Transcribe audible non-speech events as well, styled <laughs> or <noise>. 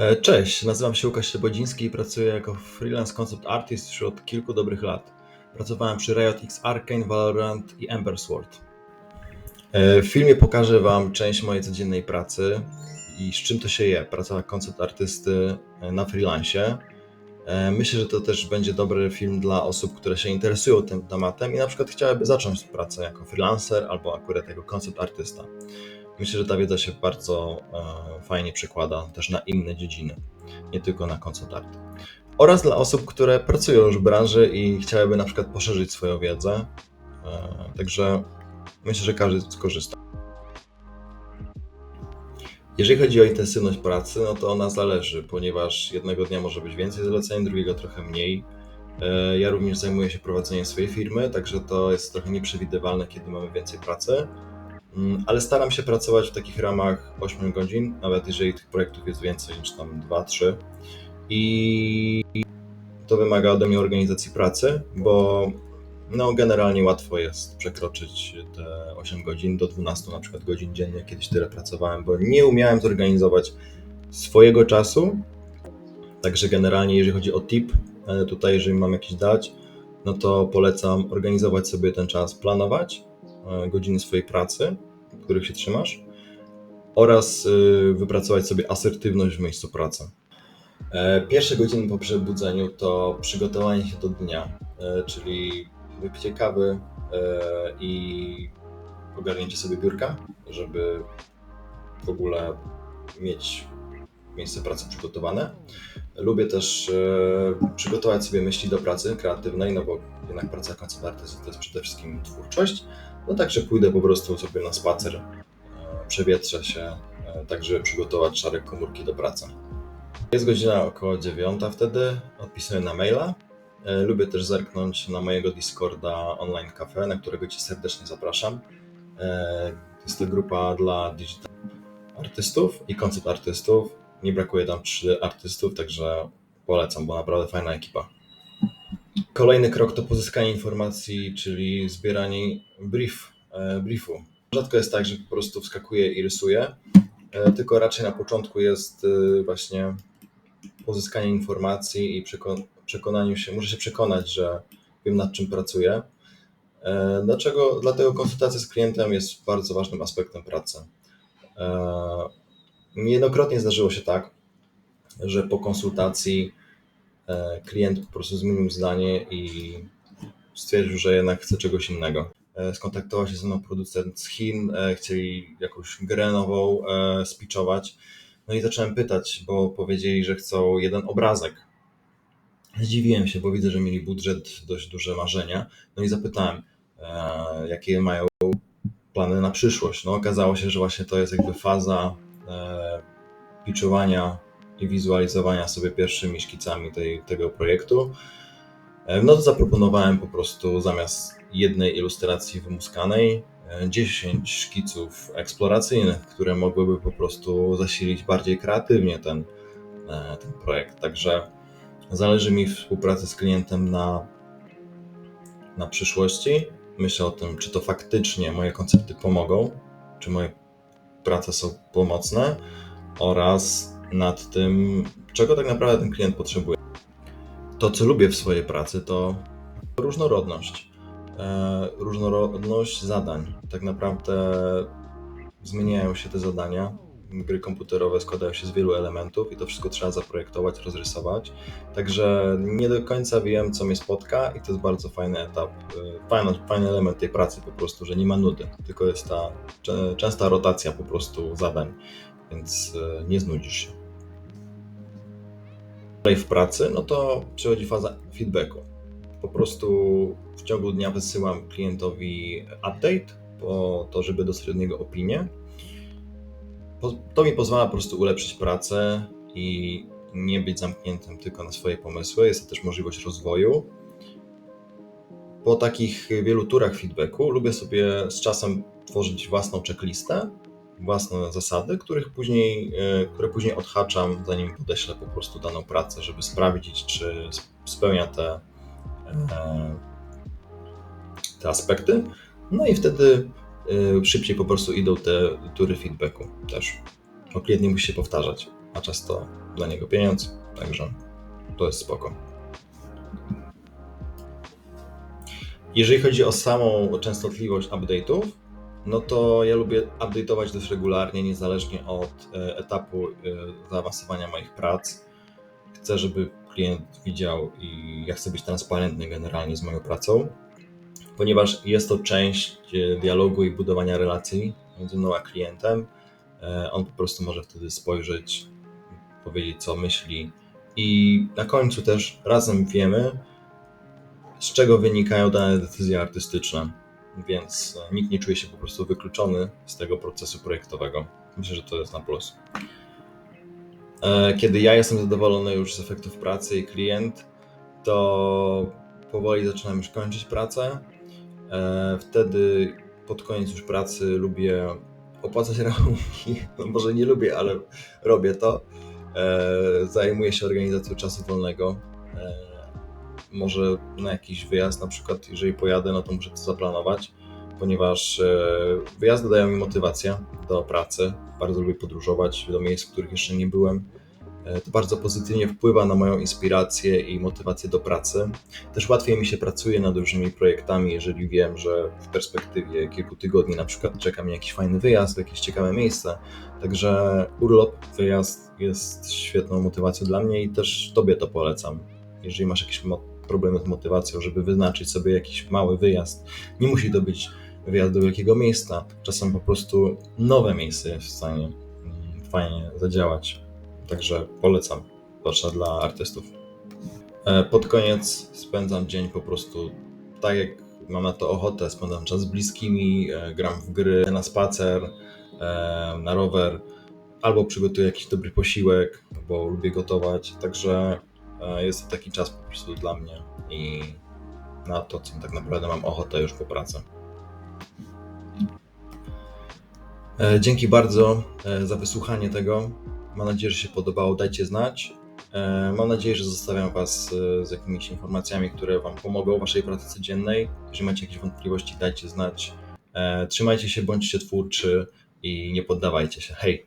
E, Cześć, nazywam się Łukasz Szebodziński i pracuję jako freelance concept artist już od kilku dobrych lat. Pracowałem przy Riot X Arcane, Valorant i Ember Sword. E, W filmie pokażę Wam część mojej codziennej pracy i z czym to się je, praca koncept artysty e, na freelancie. Myślę, że to też będzie dobry film dla osób, które się interesują tym tematem i na przykład chciałyby zacząć pracę jako freelancer albo akurat jako koncept artysta. Myślę, że ta wiedza się bardzo e, fajnie przekłada też na inne dziedziny, nie tylko na koncept art. Oraz dla osób, które pracują już w branży i chciałyby na przykład poszerzyć swoją wiedzę. E, także myślę, że każdy skorzysta. Jeżeli chodzi o intensywność pracy, no to ona zależy, ponieważ jednego dnia może być więcej zleceń, drugiego trochę mniej. E, Ja również zajmuję się prowadzeniem swojej firmy, także to jest trochę nieprzewidywalne, kiedy mamy więcej pracy. Mm, Ale staram się pracować w takich ramach 8 godzin, nawet jeżeli tych projektów jest więcej niż tam 2-3. I to wymaga ode mnie organizacji pracy, bo no generalnie łatwo jest przekroczyć te 8 godzin do 12 na przykład godzin dziennie. Kiedyś tyle pracowałem, bo nie umiałem zorganizować swojego czasu. Także generalnie jeżeli chodzi o tip, e, tutaj jeżeli mam jakiś dać, no to polecam organizować sobie ten czas, planować e, godziny swojej pracy, których się trzymasz oraz y, wypracować sobie asertywność w miejscu pracy. E, Pierwsze godziny po przebudzeniu to przygotowanie się do dnia, e, czyli wypicie kawy e, i ogarnięcie sobie biurka, żeby w ogóle mieć miejsce pracy przygotowane. Lubię też e, przygotować sobie myśli do pracy kreatywnej, no bo jednak praca koncept artysty to jest przede wszystkim twórczość. No także pójdę po prostu sobie na spacer, e, przewietrzę się, e, tak żeby przygotować szarek komórki do pracy. Jest godzina około dziewiąta wtedy, odpisuję na maila. Lubię też zerknąć na mojego Discorda Online Cafe, na którego Cię serdecznie zapraszam. Jest to grupa dla digital artystów i koncept artystów. Nie brakuje tam trzy artystów, także polecam, bo naprawdę fajna ekipa. Kolejny krok to pozyskanie informacji, czyli zbieranie brief, e, briefu. Rzadko jest tak, że po prostu wskakuję i rysuję, e, tylko raczej na początku jest e, właśnie pozyskanie informacji i przeko- przekonaniu się, muszę się przekonać, że wiem nad czym pracuję. Dlaczego? Dlatego konsultacja z klientem jest bardzo ważnym aspektem pracy. Niejednokrotnie zdarzyło się tak, że po konsultacji e, klient po prostu zmienił zdanie i stwierdził, że jednak chce czegoś innego. E, Skontaktował się ze mną producent z Chin, e, chcieli jakąś grę nową spiczować. No i zacząłem pytać, bo powiedzieli, że chcą jeden obrazek. Zdziwiłem się, bo widzę, że mieli budżet, dość duże marzenia. No i zapytałem, jakie mają plany na przyszłość. No okazało się, że właśnie to jest jakby faza e, pitchowania i wizualizowania sobie pierwszymi szkicami tej, tego projektu. E, No to zaproponowałem po prostu zamiast jednej ilustracji wymuskanej e, 10 szkiców eksploracyjnych, które mogłyby po prostu zasilić bardziej kreatywnie ten, e, ten projekt. Także zależy mi współpracy z klientem na, na przyszłości. Myślę o tym, czy to faktycznie moje koncepty pomogą, czy moje prace są pomocne oraz nad tym, czego tak naprawdę ten klient potrzebuje. To, co lubię w swojej pracy, to różnorodność. E, różnorodność zadań. Tak naprawdę zmieniają się te zadania. Gry komputerowe składają się z wielu elementów i to wszystko trzeba zaprojektować, rozrysować. Także nie do końca wiem, co mnie spotka, i to jest bardzo fajny etap, e, fajny, fajny element tej pracy po prostu, że nie ma nudy, tylko jest ta częsta rotacja po prostu zadań, więc e, nie znudzisz się. Dalej w pracy, no to przychodzi faza feedbacku. Po prostu w ciągu dnia wysyłam klientowi update po to, żeby dostać od niego opinię. To mi pozwala po prostu ulepszyć pracę i nie być zamkniętym tylko na swoje pomysły. Jest to też możliwość rozwoju. Po takich wielu turach feedbacku lubię sobie z czasem tworzyć własną checklistę, własne zasady, których później, e, które później odhaczam, zanim podeślę po prostu daną pracę, żeby sprawdzić, czy spełnia te, e, te aspekty. No i wtedy szybciej po prostu idą te tury feedbacku też. Bo klient nie musi się powtarzać. a czas to dla niego pieniądz, także to jest spoko. Jeżeli chodzi o samą częstotliwość update'ów, no to ja lubię update'ować dość regularnie, niezależnie od e, etapu e, zaawansowania moich prac. Chcę, żeby klient widział i ja chcę być transparentny generalnie z moją pracą, ponieważ jest to część e, dialogu i budowania relacji między mną a klientem. E, On po prostu może wtedy spojrzeć, powiedzieć co myśli i na końcu też razem wiemy, z czego wynikają dane decyzje artystyczne, więc e, nikt nie czuje się po prostu wykluczony z tego procesu projektowego. Myślę, że to jest na plus. Kiedy ja jestem zadowolony już z efektów pracy i klient, to powoli zaczynam już kończyć pracę. E, Wtedy pod koniec już pracy lubię opłacać <laughs> rachunki. No może nie lubię, ale robię to. E, Zajmuję się organizacją czasu wolnego. E, Może na jakiś wyjazd, na przykład, jeżeli pojadę, no to muszę to zaplanować, ponieważ wyjazdy dają mi motywację do pracy. Bardzo lubię podróżować do miejsc, w których jeszcze nie byłem. To bardzo pozytywnie wpływa na moją inspirację i motywację do pracy. Też łatwiej mi się pracuje nad dużymi projektami, jeżeli wiem, że w perspektywie kilku tygodni na przykład czeka mnie jakiś fajny wyjazd jakieś ciekawe miejsce. Także urlop, wyjazd jest świetną motywacją dla mnie i też Tobie to polecam. Jeżeli masz jakieś problemy z motywacją, żeby wyznaczyć sobie jakiś mały wyjazd, nie musi to być wyjazd do wielkiego miejsca. Czasem po prostu nowe miejsce jest w stanie mm, fajnie zadziałać. Także polecam, zwłaszcza dla artystów. E, Pod koniec spędzam dzień po prostu tak, jak mam na to ochotę. Spędzam czas z bliskimi, e, gram w gry, na spacer, e, na rower, albo przygotuję jakiś dobry posiłek, bo lubię gotować. Także jest to taki czas po prostu dla mnie i na to, co tak naprawdę mam ochotę już po pracy. Dzięki bardzo za wysłuchanie tego. Mam nadzieję, że się podobało. Dajcie znać. E, Mam nadzieję, że zostawiam Was e, z jakimiś informacjami, które Wam pomogą w Waszej pracy codziennej. Jeżeli macie jakieś wątpliwości, dajcie znać. E, Trzymajcie się, bądźcie twórczy i nie poddawajcie się. Hej!